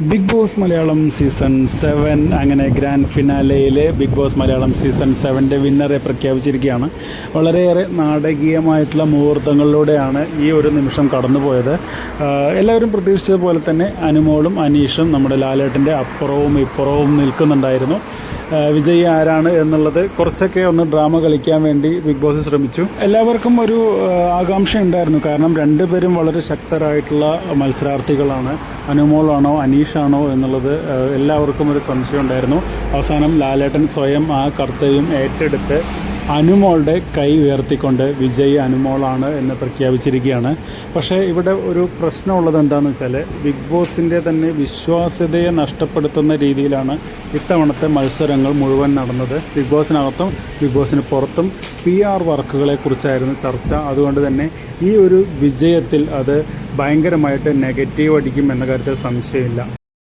Big boss Malayalam season seven അങ്ങനെ grand ഫിനാലയിലെ big boss Malayalam season സെവന്റെ വിന്നറെ പ്രഖ്യാപിച്ചിരിക്കുകയാണ്. വളരെയേറെ നാടകീയമായിട്ടുള്ള മുഹൂർത്തങ്ങളിലൂടെയാണ് ഈ ഒരു നിമിഷം കടന്നുപോയത്. എല്ലാവരും പ്രതീക്ഷിച്ചതുപോലെ തന്നെ അനുമോളും അനീഷും നമ്മുടെ ലാലേട്ടന്റെ അപ്പുറവും ഇപ്പുറവും നിൽക്കുന്നുണ്ടായിരുന്നു. വിജയി ആരാണ് എന്നുള്ളത് കുറച്ചൊക്കെ ഒന്ന് ഡ്രാമ കളിക്കാൻ വേണ്ടി ബിഗ് ബോസ് ശ്രമിച്ചു. എല്ലാവർക്കും ഒരു ആകാംക്ഷ ഉണ്ടായിരുന്നു. കാരണം രണ്ടുപേരും വളരെ ശക്തരായിട്ടുള്ള മത്സരാർത്ഥികളാണ്. അനുമോളാണോ അനീഷാണോ എന്നുള്ളത് എല്ലാവർക്കും ഒരു സംശയം ഉണ്ടായിരുന്നു. അവസാനം ലാലേട്ടൻ സ്വയം ആ കർത്തവ്യം ഏറ്റെടുത്ത് അനുമോളുടെ കൈ ഉയർത്തിക്കൊണ്ട് വിജയ് അനുമോളാണ് എന്ന് പ്രഖ്യാപിച്ചിരിക്കുകയാണ്. പക്ഷേ ഇവിടെ ഒരു പ്രശ്നമുള്ളത് എന്താണെന്ന് വെച്ചാൽ ബിഗ് ബോസിന്റെ തന്നെ വിശ്വാസ്യതയെ നഷ്ടപ്പെടുത്തുന്ന രീതിയിലാണ് ഇത്തവണത്തെ മത്സരങ്ങൾ മുഴുവൻ നടന്നത്. ബിഗ് ബോസിനകത്തും ബിഗ് ബോസിന് പുറത്തും പി ആർ വർക്കുകളെ കുറിച്ചായിരുന്നു ചർച്ച. അതുകൊണ്ട് തന്നെ ഈ ഒരു വിജയത്തിൽ അത് ഭയങ്കരമായിട്ട് നെഗറ്റീവ് അടിക്കും എന്ന കാര്യത്തിൽ സംശയമില്ല.